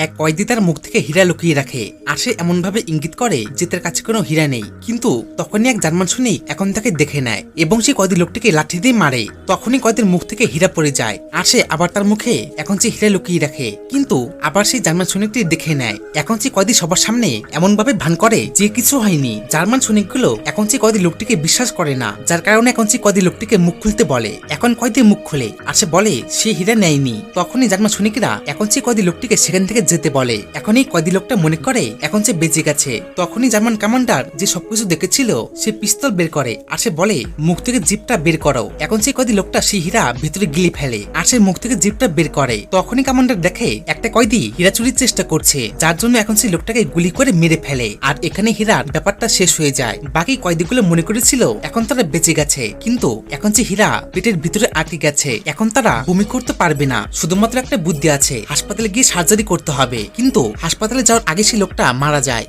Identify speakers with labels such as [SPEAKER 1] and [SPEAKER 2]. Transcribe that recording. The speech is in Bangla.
[SPEAKER 1] এক কয়েদি তার মুখ থেকে হীরা লুকিয়ে রাখে। আর সে এমন ভাবে ইঙ্গিত করে যে তার কাছে কোনো হীরা নেই। কিন্তু তখনই এক জার্মান সৈনিক এখন তাকে দেখে নেয় এবং সে কয়েদি লোকটিকে লাঠি দিয়ে মারে। তখনই কয়েদির মুখ থেকে হীরা পড়ে যায়। আর সে আবার তার মুখে এখন সে হীরা লুকিয়ে রাখে। কিন্তু আবার সেই জার্মান সৈনিকটি দেখে নেয়। এখন সে কয়েদি সবার সামনে এমন ভাবে ভান করে যে কিছু হয়নি। জার্মান সৈনিকগুলো এখন সে কয়েদি লোকটিকে বিশ্বাস করে না। যার কারণে এখন সে কয়েদি লোকটিকে মুখ খুলতে বলে। এখন কয়েদি মুখ খুলে। আর সে বলে, সে হীরা নেয়নি। তখনই জার্মান সৈনিকরা এখন সে কয়েদি লোকটিকে সেখান থেকে যেতে বলে। এখন এই কয়েদি লোকটা মনে করে, এখন সে বেঁচে গেছে। তখনই জার্মান কমান্ডার যে সবকিছু দেখেছিল, সে পিস্তল বের করে আর সে বলে, মুখ থেকে জিপটা বের করো। এখন সেই কয়েদি লোকটা, সেই হীরা ভিতরে গিলে ফেলে আর সে মুখ থেকে জিপটা বের করে। তখনই কমান্ডার দেখে, একটা কয়েদি হীরা চুরির চেষ্টা করছে, যার জন্য এখন সেই লোকটাকে গুলি করে মেরে ফেলে আর এখানে হীরার ব্যাপারটা শেষ হয়ে যায়। বাকি কয়েদিগুলো মনে করেছিল, এখন তারা বেঁচে গেছে। কিন্তু এখন যে হীরা পেটের ভিতরে আটকে গেছে, এখন তারা বমি করতে পারবে না। শুধুমাত্র একটা বুদ্ধি আছে, হাসপাতালে গিয়ে সার্জারি করতে হবে। কিন্তু হাসপাতালে যাওয়ার আগে সেই লোকটা মারা যায়।